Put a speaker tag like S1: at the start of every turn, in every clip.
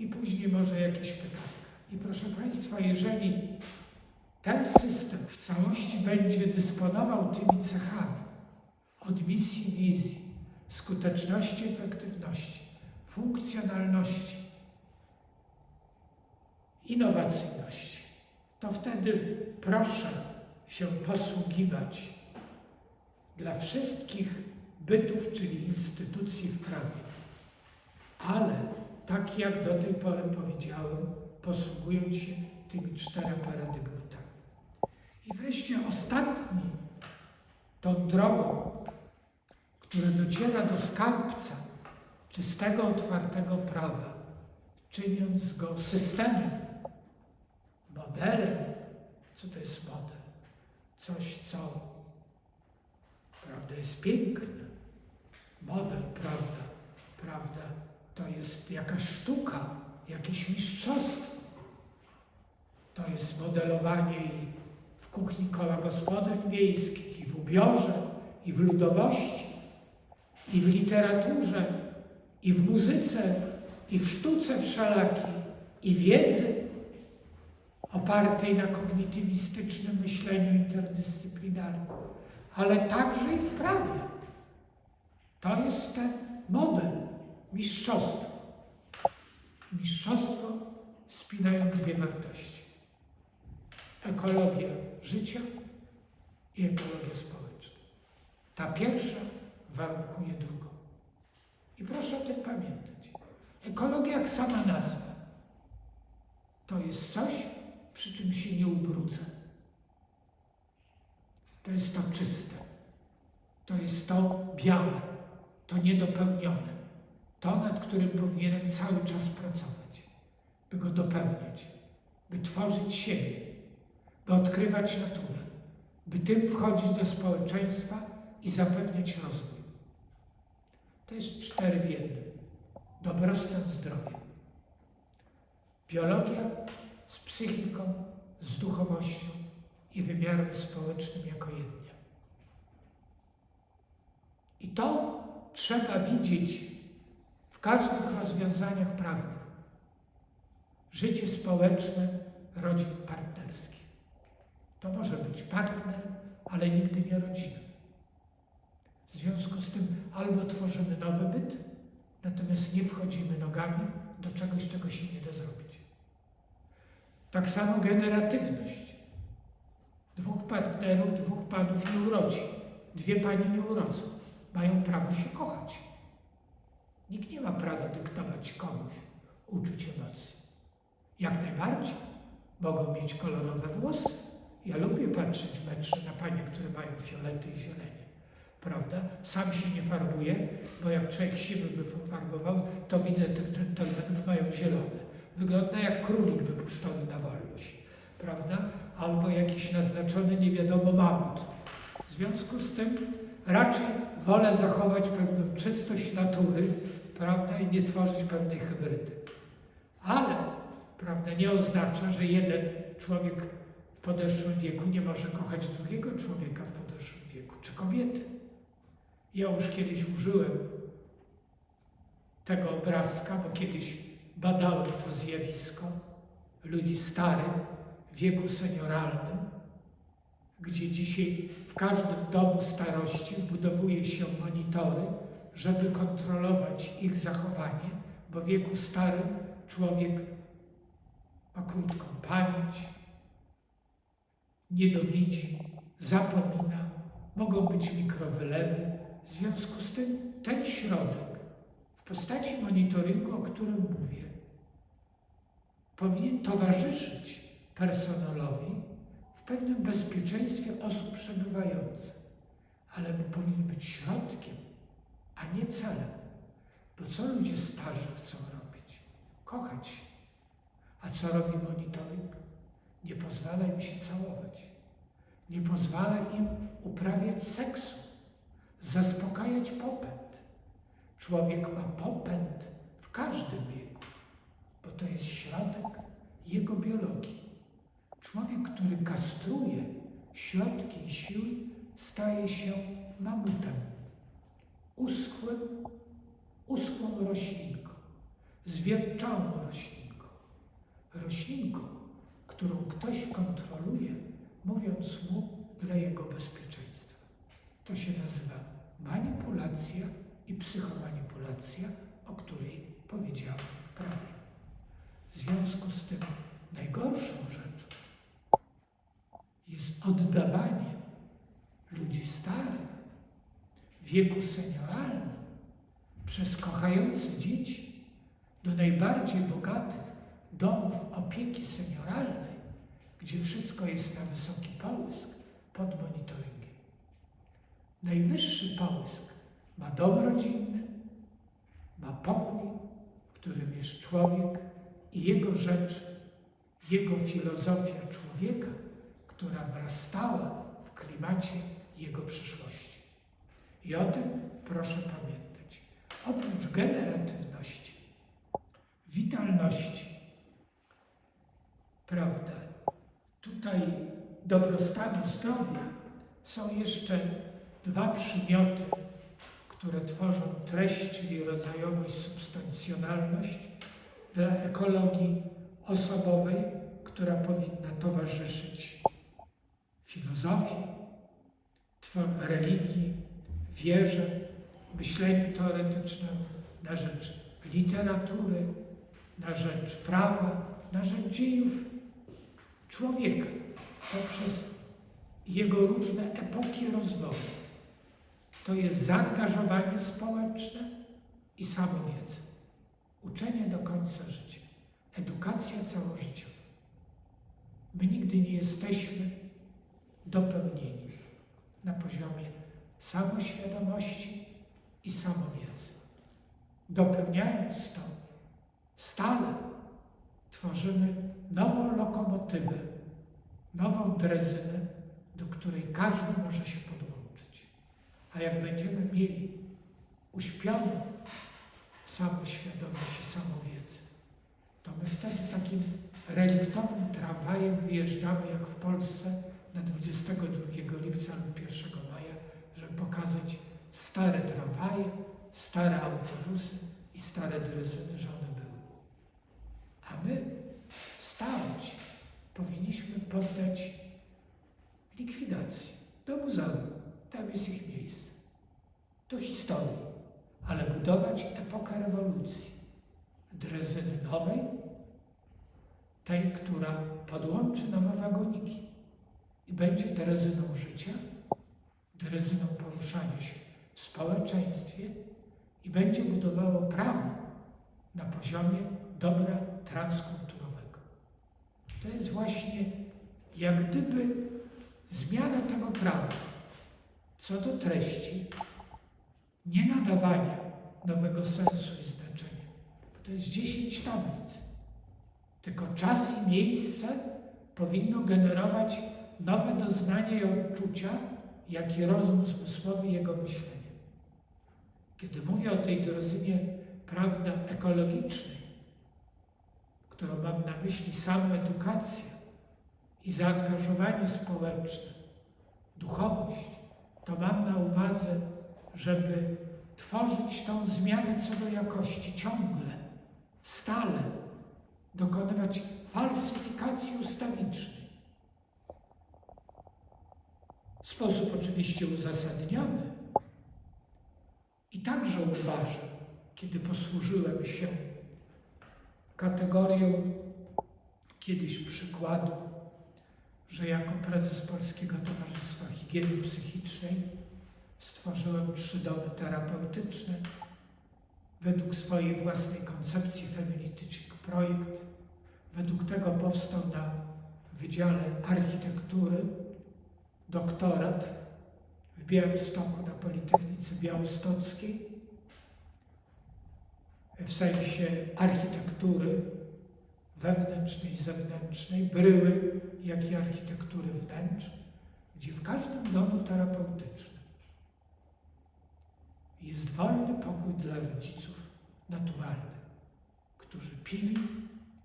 S1: i później może jakieś pytania. I proszę Państwa, jeżeli ten system w całości będzie dysponował tymi cechami od misji, wizji, skuteczności, efektywności, funkcjonalności, innowacyjności, to wtedy proszę się posługiwać dla wszystkich bytów, czyli instytucji w prawie. Ale tak jak do tej pory powiedziałem, posługując się tymi czterema paradygmatami. I wreszcie ostatni, tą drogą, która dociera do skarbca czystego, otwartego prawa, czyniąc go systemem, modelem. Co to jest model? Coś, co prawda, jest piękne. Model, prawda, prawda, to jest jakaś sztuka, jakieś mistrzostwo. To jest modelowanie i w kuchni koła gospodyń wiejskich, i w ubiorze, i w ludowości, i w literaturze, i w muzyce, i w sztuce wszelakiej, i wiedzy opartej na kognitywistycznym myśleniu interdyscyplinarnym, ale także i w prawie. To jest ten model mistrzostwa. Mistrzostwo spinają dwie wartości. Ekologia życia i ekologia społeczna. Ta pierwsza warunkuje drugą. I proszę o tym pamiętać. Ekologia, jak sama nazwa, to jest coś, przy czym się nie ubrudzę. To jest to czyste. To jest to białe, to niedopełnione. To, nad którym powinienem cały czas pracować, by go dopełniać, by tworzyć siebie, by odkrywać naturę, by tym wchodzić do społeczeństwa i zapewniać rozwój. To jest cztery w jednym. Dobrostan, zdrowie. Biologia z psychiką, z duchowością i wymiarem społecznym jako jednie. I to trzeba widzieć w każdych rozwiązaniach prawnych. Życie społeczne rodzin partnerskich. To może być partner, ale nigdy nie rodzina. W związku z tym albo tworzymy nowy byt, natomiast nie wchodzimy nogami do czegoś, czego się nie da zrobić. Tak samo generatywność. Dwóch partnerów, dwóch panów nie urodzi. Dwie panie nie urodzą. Mają prawo się kochać. Nikt nie ma prawa dyktować komuś uczuć emocji. Jak najbardziej mogą mieć kolorowe włosy. Ja lubię patrzeć w metrze na panie, które mają fiolety i zielenie. Prawda? Sam się nie farbuję, bo jak człowiek siwy by pofarbował, to widzę tych dżentelmenów mają zielone. Wygląda jak królik wypuszczony na wolność. Prawda? Albo jakiś naznaczony nie wiadomo mamut. W związku z tym raczej wolę zachować pewną czystość natury, prawda, i nie tworzyć pewnej hybrydy. Ale, prawda, nie oznacza, że jeden człowiek w podeszłym wieku nie może kochać drugiego człowieka w podeszłym wieku, czy kobiety. Ja już kiedyś użyłem tego obrazka, bo kiedyś badałem to zjawisko ludzi starych w wieku senioralnym, gdzie dzisiaj w każdym domu starości wbudowuje się monitory, żeby kontrolować ich zachowanie, bo w wieku starym człowiek ma krótką pamięć, nie dowidzi, zapomina, mogą być mikrowylewy. W związku z tym ten środek w postaci monitoringu, o którym mówię, powinien towarzyszyć personelowi w pewnym bezpieczeństwie osób przebywających, ale powinien być środkiem, a nie celem. Bo co ludzie starzy chcą robić? Kochać się. A co robi monitoring? Nie pozwala im się całować. Nie pozwala im uprawiać seksu, zaspokajać popęd. Człowiek ma popęd w każdym wieku, bo to jest środek jego biologii. Człowiek, który kastruje środki i siły, staje się mamutem, uschłym, uschłą roślinką, zwierczałą roślinką. Roślinką, którą ktoś kontroluje, mówiąc mu dla jego bezpieczeństwa. To się nazywa manipulacja i psychomanipulacja, o której powiedziałem w prawie. W związku z tym najgorszą rzeczą jest oddawanie ludzi starych wieku senioralnym przez kochające dzieci do najbardziej bogatych domów opieki senioralnej, gdzie wszystko jest na wysoki połysk pod monitoringiem. Najwyższy połysk ma dom rodzinny, ma pokój, w którym jest człowiek i jego rzecz, jego filozofia człowieka, która wrastała w klimacie jego przyszłości. I o tym proszę pamiętać. Oprócz generatywności, witalności, prawda, tutaj dobrostanu zdrowia są jeszcze dwa przymioty, które tworzą treść, czyli rodzajowość, substancjonalność dla ekologii osobowej, która powinna towarzyszyć filozofii, religii, wierze, myśleniu teoretycznemu, na rzecz literatury, na rzecz prawa, na rzecz dziejów człowieka poprzez jego różne epoki rozwoju. To jest zaangażowanie społeczne i samowiedza. Uczenie do końca życia. Edukacja całożyciowa. My nigdy nie jesteśmy dopełnieni na poziomie samoświadomości i samowiedzy. Dopełniając to, stale tworzymy nową lokomotywę, nową drezynę, do której każdy może się podłączyć. A jak będziemy mieli uśpioną samoświadomość i samowiedzę, to my wtedy takim reliktowym tramwajem wyjeżdżamy jak w Polsce na 22 lipca lub 1 maja, żeby pokazać stare tramwaje, stare autobusy i stare drezyny, że one były. A my starość powinniśmy poddać likwidacji do muzeum. Tam jest ich miejsce. Do historii. Ale budować epokę rewolucji. Drezyny nowej, tej, która podłączy nowe wagoniki i będzie drezyną życia, drezyną poruszania się w społeczeństwie i będzie budowało prawo na poziomie dobra transkulturowego. To jest właśnie jak gdyby zmiana tego prawa co do treści, nie nadawania nowego sensu i znaczenia, bo to jest 10 tablic. Tylko czas i miejsce powinno generować nowe doznania i odczucia, jak i rozum zmysłowy jego myślenia. Kiedy mówię o tej drozynie, prawda, ekologicznej, którą mam na myśli samą edukację i zaangażowanie społeczne, duchowość, to mam na uwadze, żeby tworzyć tą zmianę co do jakości ciągle, stale, dokonywać falsyfikacji ustawicznej. W sposób oczywiście uzasadniony. I także uważam, kiedy posłużyłem się kategorią kiedyś przykładu, że jako prezes Polskiego Towarzystwa Higieny Psychicznej stworzyłem trzy domy terapeutyczne według swojej własnej koncepcji Feminityczny Projekt. Według tego powstał na Wydziale Architektury doktorat w Białymstoku na Politechnice Białostockiej w sensie architektury wewnętrznej zewnętrznej, bryły, jak i architektury wnętrz, gdzie w każdym domu terapeutycznym jest wolny pokój dla rodziców naturalnych, którzy pili,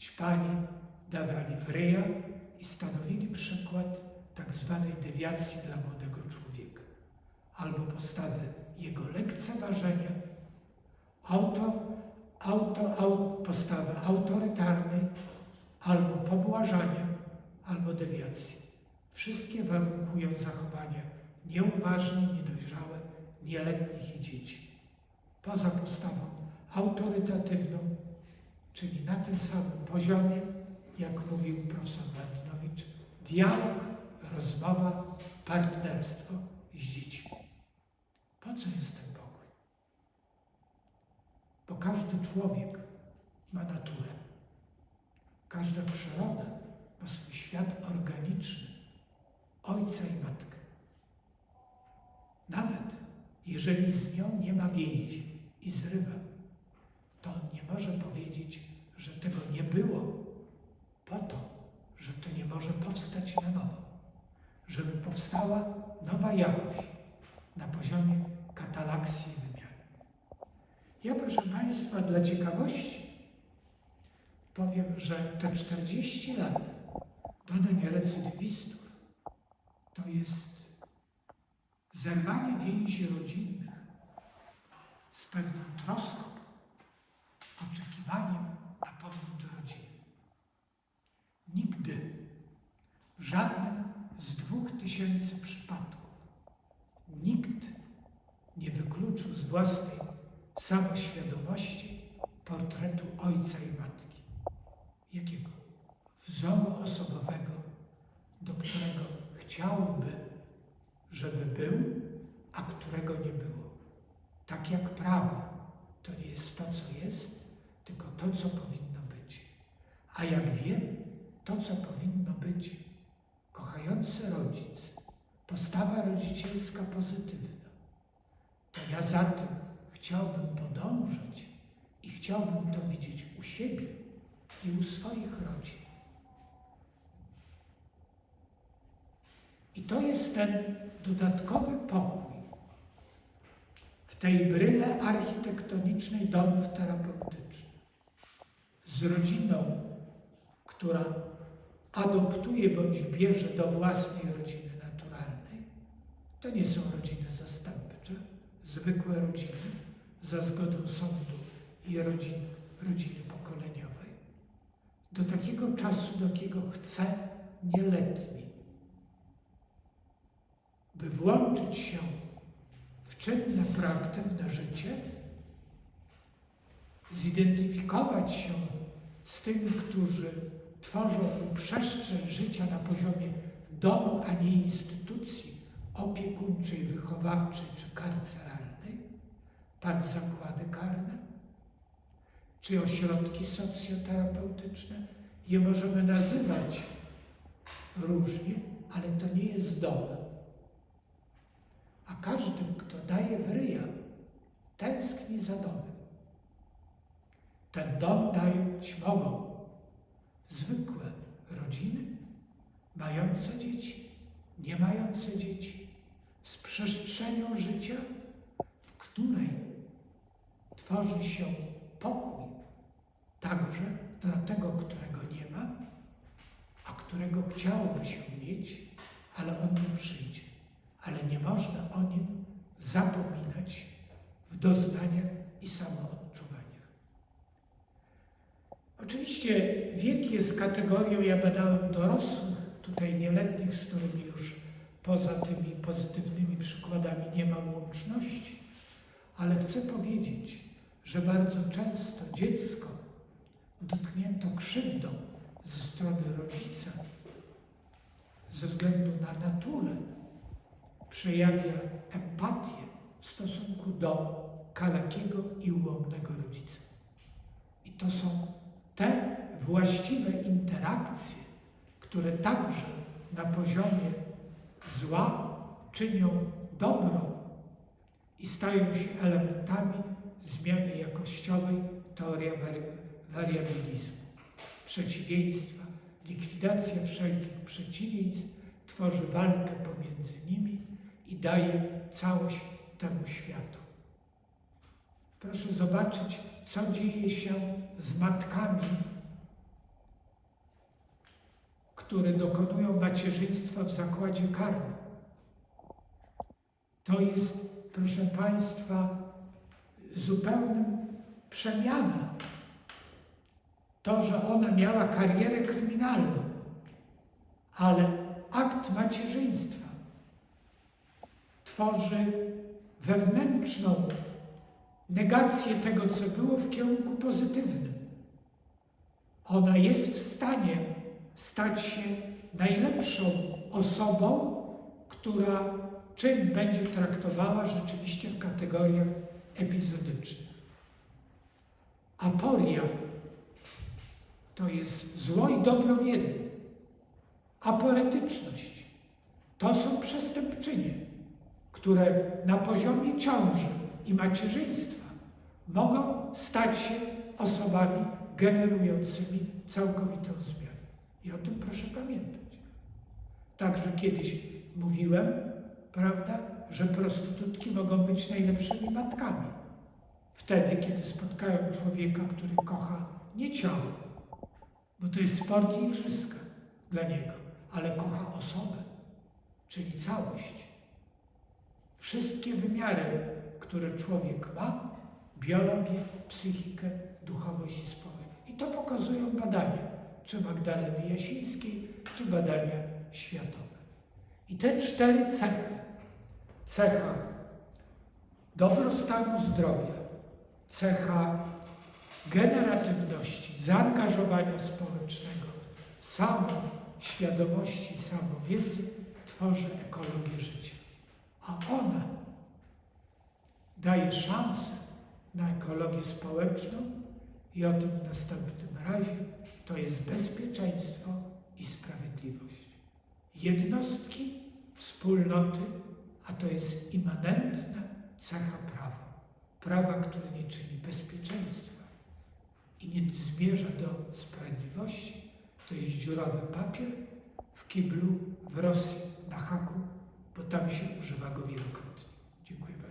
S1: ćpali, dawali w ryja i stanowili przykład tak zwanej dewiacji dla młodego człowieka, albo postawy jego lekceważenia, auto auto, au, postawy autorytarnej, albo pobłażania, albo dewiacji. Wszystkie warunkują zachowania nieuważne, niedojrzałe, nieletnich i dzieci. Poza postawą autorytatywną, czyli na tym samym poziomie, jak mówił profesor Martynowicz, dialog, rozmowa, partnerstwo z dziećmi. Po co jest ten pokój? Bo każdy człowiek ma naturę. Każda przyroda ma swój świat organiczny, ojca i matkę. Nawet jeżeli z nią nie ma więzi i zrywa, to on nie może powiedzieć, że tego nie było, po to, że to nie może powstać na nowo, żeby powstała nowa jakość na poziomie katalakcji i wymiany. Ja, proszę Państwa, dla ciekawości powiem, że te 40 lat badań recydywistów to jest zerwanie więzi rodzinnych z pewną troską, oczekiwaniem na powrót do rodziny. Nigdy w żadnym z dwóch tysięcy przypadków nikt nie wykluczył z własnej samoświadomości portretu ojca i matki. Jakiego? Wzoru osobowego, do którego chciałby, żeby był, a którego nie było. Tak jak prawo to nie jest to, co jest, tylko to, co powinno być. A jak wiemy, to, co powinno być, kochający rodzic, postawa rodzicielska pozytywna, to ja za tym chciałbym podążać i chciałbym to widzieć u siebie i u swoich rodzin. I to jest ten dodatkowy pokój w tej bryle architektonicznej domów terapeutycznych z rodziną, która adoptuje bądź bierze do własnej rodziny naturalnej. To nie są rodziny zastępcze, zwykłe rodziny za zgodą sądu i rodzin, rodziny pokoleniowej. Do takiego czasu, do jakiego chce nieletni, by włączyć się w czynne, proaktywne życie, zidentyfikować się z tymi, którzy tworzą przestrzeń życia na poziomie domu, a nie instytucji opiekuńczej, wychowawczej czy karceralnej, pan zakłady karne, czy ośrodki socjoterapeutyczne. Je możemy nazywać różnie, ale to nie jest domem. A każdy, kto daje w ryja, tęskni za domem. Ten dom dać mogą zwykłe rodziny, mające dzieci, nie mające dzieci, z przestrzenią życia, w której tworzy się pokój także dla tego, którego nie ma, a którego chciałoby się mieć, ale on nie przyjdzie. Ale nie można o nim zapominać w doznaniach i samoodczuwaniach. Oczywiście wiek jest kategorią, ja badałem dorosłych, tutaj nieletnich, z którymi już poza tymi pozytywnymi przykładami nie mam łączności, ale chcę powiedzieć, że bardzo często dziecko dotknięto krzywdą ze strony rodzica ze względu na naturę przejawia empatię w stosunku do kalakiego i ułomnego rodzica. I to są te właściwe interakcje, które także na poziomie zła czynią dobro i stają się elementami zmiany jakościowej teoria wariabilizmu, przeciwieństwa, likwidacja wszelkich przeciwieństw tworzy walkę pomiędzy nimi i daje całość temu światu. Proszę zobaczyć, co dzieje się z matkami, które dokonują macierzyństwa w zakładzie karnym. To jest, proszę Państwa, zupełnym przemiana. To, że ona miała karierę kryminalną, ale akt macierzyństwa tworzy wewnętrzną negację tego, co było w kierunku pozytywnym. Ona jest w stanie stać się najlepszą osobą, która czyn będzie traktowała rzeczywiście w kategoriach epizodycznych. Aporia to jest zło i dobro w jednym. Aporetyczność to są przestępczynie, które na poziomie ciąży i macierzyństwa mogą stać się osobami generującymi całkowitą zmianę. I o tym proszę pamiętać. Także kiedyś mówiłem, prawda, że prostytutki mogą być najlepszymi matkami. Wtedy, kiedy spotkają człowieka, który kocha nie ciało, bo to jest sport i igrzyska dla niego, ale kocha osobę, czyli całość. Wszystkie wymiary, które człowiek ma, biologię, psychikę, duchowość i społeczność. I to pokazują badania, czy Magdaleny Jasińskiej, czy badania światowe. I te cztery cechy, cecha dobrostanu zdrowia, cecha generatywności, zaangażowania społecznego, samoświadomości, samowiedzy tworzy ekologię życia. A ona daje szansę na ekologię społeczną i o tym w następnym razie to jest bezpieczeństwo i sprawiedliwość. Jednostki, wspólnoty, a to jest immanentna cecha prawa. Prawa, które nie czyni bezpieczeństwa i nie zmierza do sprawiedliwości, to jest dziurawy papier w kiblu w Rosji na haku, bo tam się używa go wielokrotnie. Dziękuję.